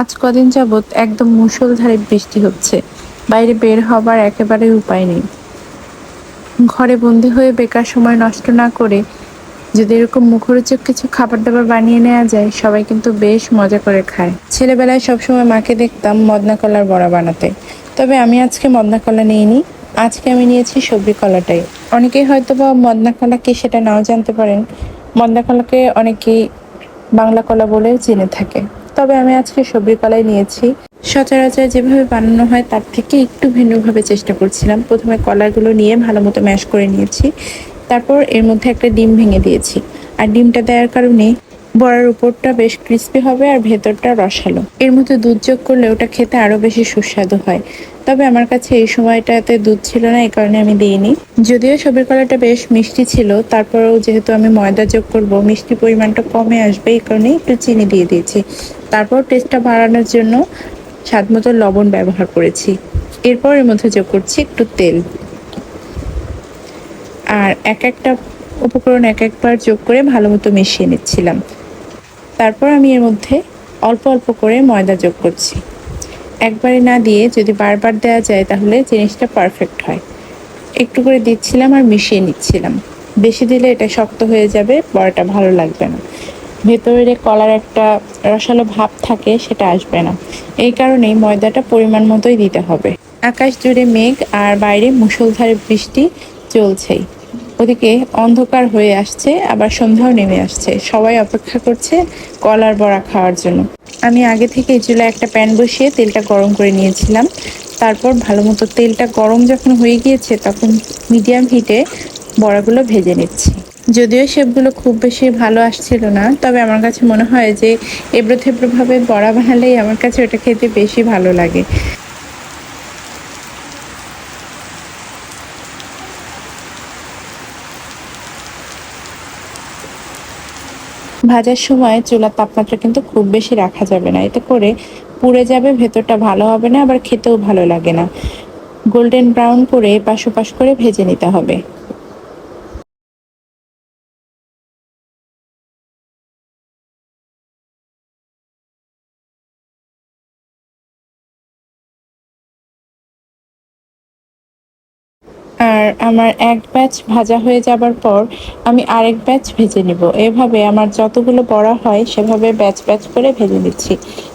আজ কদিন যাবৎ একদম মুষলধারে বৃষ্টি হচ্ছে। বাইরে বের হবার একেবারে উপায় নেই। ঘরে বন্দি হয়ে বেকার সময় নষ্ট না করে যদি এরকম মুখরোচক কিছু খাবার দাবার বানিয়ে নেওয়া যায়, সবাই কিন্তু বেশ মজা করে খায়। ছেলেবেলায় সবসময় মাকে দেখতাম মদনা কলার বড়া বানাতে। তবে আমি আজকে মদনা কলা নিইনি। আজকে আমি নিয়েছি সবজি কলাটাই। অনেকেই হয়তো বা মদনা কলা কি সেটা নাও জানতে পারেন। মদনা কলাকে অনেকেই বাংলা কলা বলে জেনে থাকে। তবে আমি আজকে সবজি কলাই নিয়েছি। সচরাচর যেভাবে বানানো হয় তার থেকে একটু ভিন্নভাবে চেষ্টা করছিলাম। প্রথমে কলাগুলো নিয়ে ভালো মতো ম্যাশ করে নিয়েছি। তারপর এর মধ্যে একটা ডিম ভেঙে দিয়েছি। আর ডিমটা দেওয়ার কারণে বড়ার উপরটা বেশ ক্রিস্পি হবে আর ভেতরটা রসালো। এর মধ্যে দুধ যোগ করলে ওটা খেতে আরও বেশি সুস্বাদু হয়। তবে আমার কাছে এই সময়টাতে দুধ ছিল না, এই কারণে আমি দিইনি। যদিও সবের কলাটা বেশ মিষ্টি ছিল, তারপরেও যেহেতু আমি ময়দা যোগ করব, মিষ্টি পরিমাণটা কমে আসবে, এই কারণে একটু চিনি দিয়ে দিয়েছি। তারপর টেস্টটা বাড়ানোর জন্য স্বাদ মতো লবণ ব্যবহার করেছি। এরপর এর মধ্যে যোগ করছি একটু তেল। আর এক একটা উপকরণ এক একবার যোগ করে ভালো মতো মিশিয়ে নিচ্ছিলাম। তারপর আমি এর মধ্যে অল্প অল্প করে ময়দা যোগ করছি। একবারে না দিয়ে যদি বারবার দেওয়া যায় তাহলে জিনিসটা পারফেক্ট হয়। একটু করে দিচ্ছিলাম আর মিশিয়ে নিচ্ছিলাম। বেশি দিলে এটা শক্ত হয়ে যাবে বড়াটা ভালো লাগবে না। ভেতরে কলার একটা রসালো ভাব থাকে, সেটা আসবে না। এই কারণেই ময়দাটা পরিমাণ মতোই দিতে হবে। আকাশ জুড়ে মেঘ আর বাইরে মুষলধারে বৃষ্টি চলছেই। ওদিকে অন্ধকার হয়ে আসছে, আবার সন্ধ্যাও নেমে আসছে। সবাই অপেক্ষা করছে কলার বড়া খাওয়ার জন্য। আমি আগে থেকে চুলায় একটা প্যান বসিয়ে তেলটা গরম করে নিয়েছিলাম। তারপর ভালো মতো তেলটা গরম যখন হয়ে গিয়েছে, তখন মিডিয়াম হিটে বড়াগুলো ভেজে নিচ্ছি। যদিও শেপগুলো খুব বেশি ভালো আসছিল না, তবে আমার কাছে মনে হয় যে এবড়ো থেবড়োভাবে বড়া বানালেই আমার কাছে ওটা খেতে বেশি ভালো লাগে। ভাজার সময় চুলার তাপমাত্রা কিন্তু খুব বেশি রাখা যাবে না। এতে করে পুড়ে যাবে, ভেতরটা ভালো হবে না, আবার খেতেও ভালো লাগে না। গোল্ডেন ব্রাউন করে পাশোপাশ করে ভেজে নিতে হবে। আর আমার এক ব্যাচ ভাজা হয়ে যাবার পর আমি আরেক ব্যাচ ভেজে নিব। এভাবে আমার যতগুলো বড়া হয় সেভাবে ব্যাচ ব্যাচ করে ভেজে নিচ্ছি।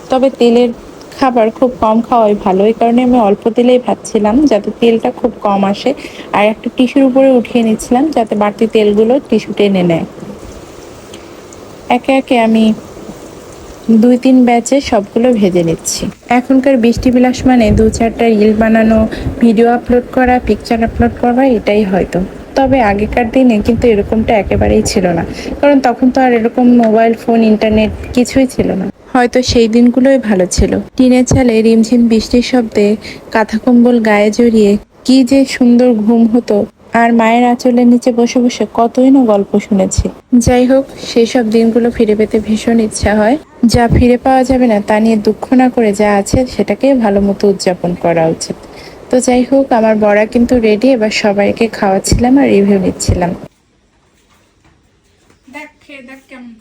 তবে তেলের খাবার খুব কম খাওয়াই ভালো, এই কারণে আমি অল্প তেলেই ভাজছিলাম যাতে তেলটা খুব কম আসে আর একটা টিস্যুর উপরে উঠিয়ে নিচ্ছিলাম যাতে বাড়তি তেলগুলো টিস্যু টেনে নেয়। একে একে আমি দুই তিন ব্যাচে সবগুলো ভেজে নিচ্ছি। এখনকার বৃষ্টি বিলাস মানে দু চারটা রিল বানানো, ভিডিও আপলোড করা পিকচার আপলোড করা এটাই হয়তো। তবে আগেকার দিনে কিন্তু এরকমটা একেবারেই ছিল না। কারণ তখন তো আর এরকম মোবাইল, ফোন ইন্টারনেট কিছুই ছিল না। হয়তো সেই দিনগুলোই ভালো ছিল। টিনের চালে রিমঝিম বৃষ্টির শব্দে কাঁথা কম্বল গায়ে জড়িয়ে কি যে সুন্দর ঘুম হতো আর মায়ের আঁচলের নিচে বসে বসে কতই না গল্প শুনেছি। যাই হোক সেই সব দিনগুলো ফিরে পেতে ভীষণ ইচ্ছা হয়। যা ফিরে পাওয়া যাবে না তা নিয়ে দুঃখ না করে যা আছে সেটাকে ভালো মতো উদযাপন করা উচিত। তো যাই হোক আমার বড়া কিন্তু রেডি এবার সবাইকে খাওয়াচ্ছিলাম আর রিভিউ নিচ্ছিলাম। দেখ কেমন?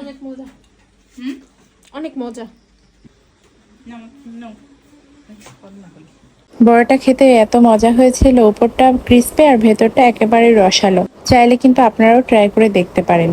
অনেক মজা। হুম? অনেক মজা। বড়াটা খেতে এত মজা হয়েছিল উপরটা ক্রিস্পি আর ভেতরটা একেবারে রসালো। চাইলে কিন্তু আপনারাও ট্রাই করে দেখতে পারেন।